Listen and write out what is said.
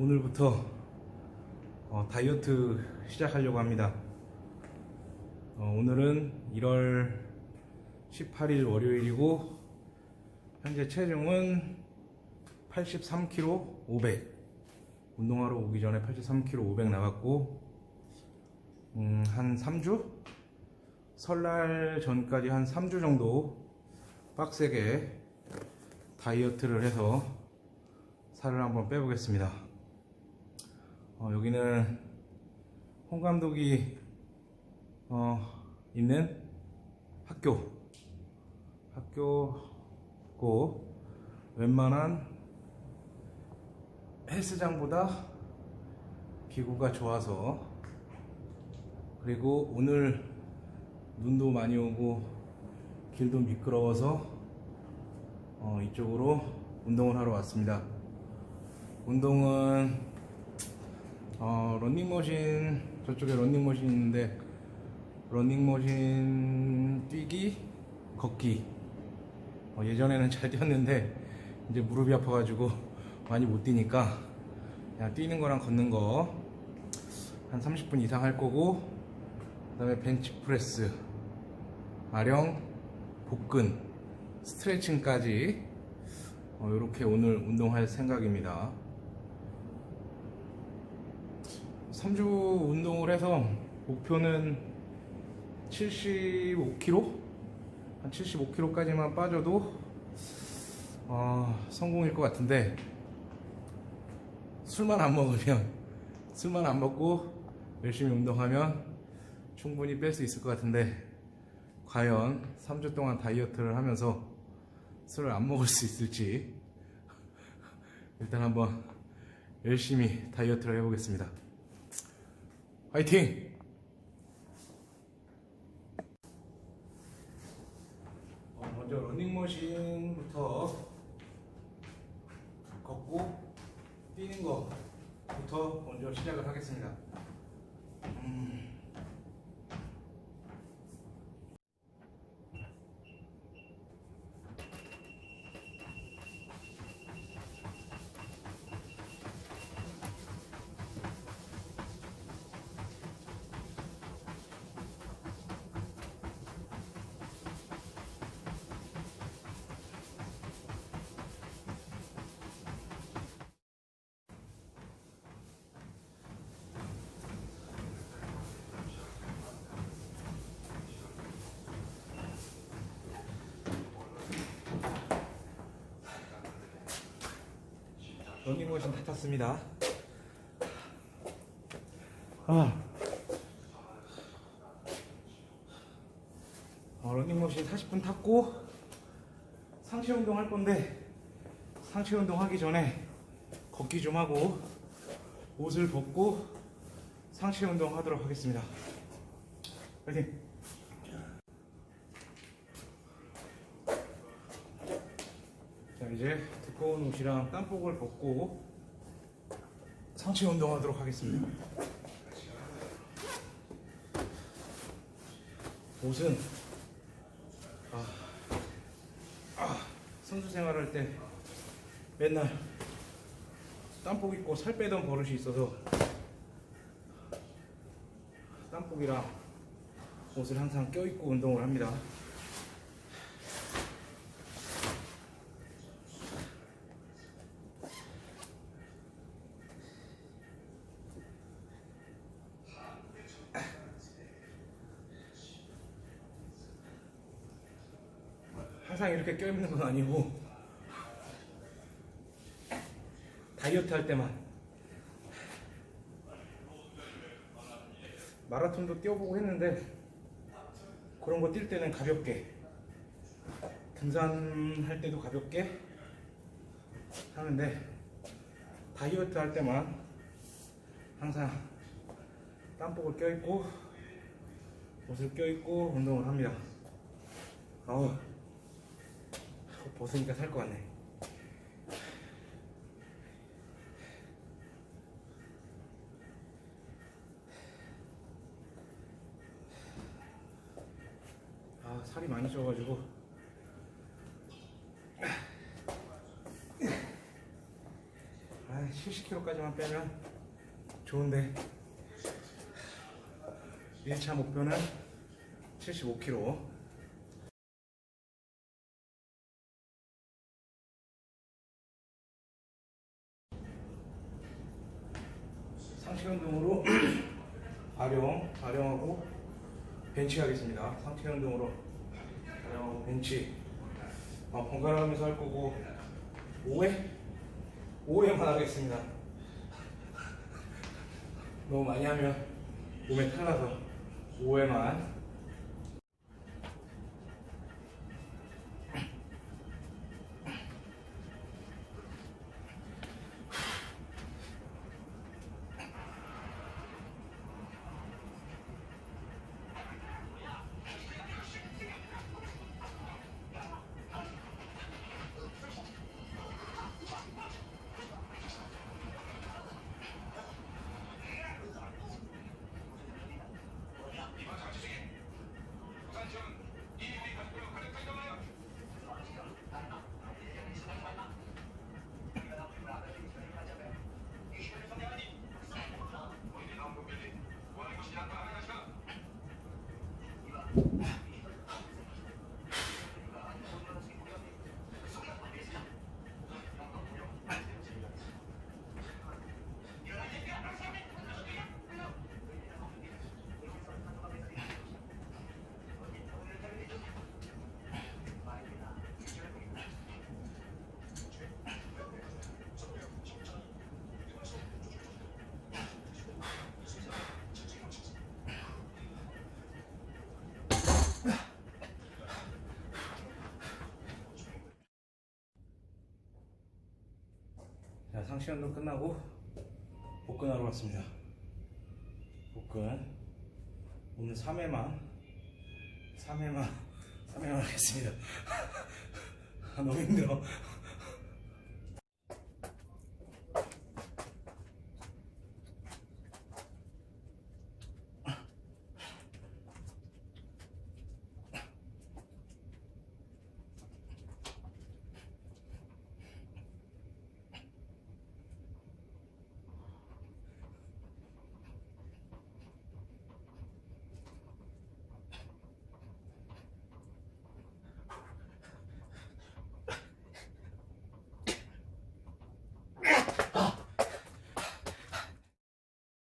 오늘부터 어, 다이어트 시작하려고 합니다. 어, 오늘은 1월 18일 월요일이고 현재 체중은 83kg 500 운동하러 오기 전에 83kg 500 나갔고 음, 한 3주? 설날 전까지 한 3주 정도 빡세게 다이어트를 해서 살을 한번 빼보겠습니다. 어, 여기는 홍 감독이 어, 있는 학교 학교고 웬만한 헬스장보다 기구가 좋아서 그리고 오늘 눈도 많이 오고 길도 미끄러워서 어, 이쪽으로 운동을 하러 왔습니다. 운동은 어, 런닝머신 저쪽에 런닝머신 있는데 런닝머신 뛰기 걷기 어, 예전에는 잘 뛰었는데 이제 무릎이 아파가지고 많이 못 뛰니까 그냥 뛰는 거랑 걷는 거 한 30분 이상 할 거고 그 다음에 벤치프레스 아령 복근 스트레칭까지 이렇게 오늘 운동할 생각입니다. 3주 운동을 해서 목표는 75kg? 한 75kg까지만 빠져도 어, 성공일 것 같은데 술만 안 먹으면 술만 안 먹고 열심히 운동하면 충분히 뺄 수 있을 것 같은데 과연 3주 동안 다이어트를 하면서 술을 안 먹을 수 있을지 일단 한번 열심히 다이어트를 해보겠습니다. 화이팅! 어, 먼저 러닝머신부터 걷고 뛰는 거부터 먼저 시작을 하겠습니다. 음. 러닝머신 다 탔습니다. 아. 어, 러닝머신 40분 탔고 상체 운동 할 건데 상체 운동 하기 전에 걷기 좀 하고 옷을 벗고 상체 운동 하도록 하겠습니다. 파이팅! 이제 두꺼운 옷이랑 땀복을 벗고 상체 운동하도록 하겠습니다. 옷은 아, 아, 선수 생활할 때 맨날 땀복 입고 살 빼던 버릇이 있어서 땀복이랑 옷을 항상 껴입고 운동을 합니다. 항상 이렇게 껴입는 건 아니고 다이어트 할 때만 마라톤도 뛰어보고 했는데 그런 거 뛸 때는 가볍게 등산할 때도 가볍게 하는데 다이어트 할 때만 항상 땀복을 껴입고 옷을 껴입고 운동을 합니다. 어우. 벗으니까 살 것 같네. 아 살이 많이 쪄가지고. 아이씨 70kg까지만 빼면 좋은데. 1차 목표는 75kg 상체 운동으로 발용, 발용하고 벤치 하겠습니다. 상체 운동으로 발용하고 벤치 어, 번갈아 가면서 할 거고 5회? 5회만 하겠습니다. 너무 많이 하면 몸에 탈나서 5회만 자, 상시 운동 끝나고 복근하러 왔습니다. 복근 오늘 3회만 3회만 3회만 하겠습니다. 아, 너무 힘들어.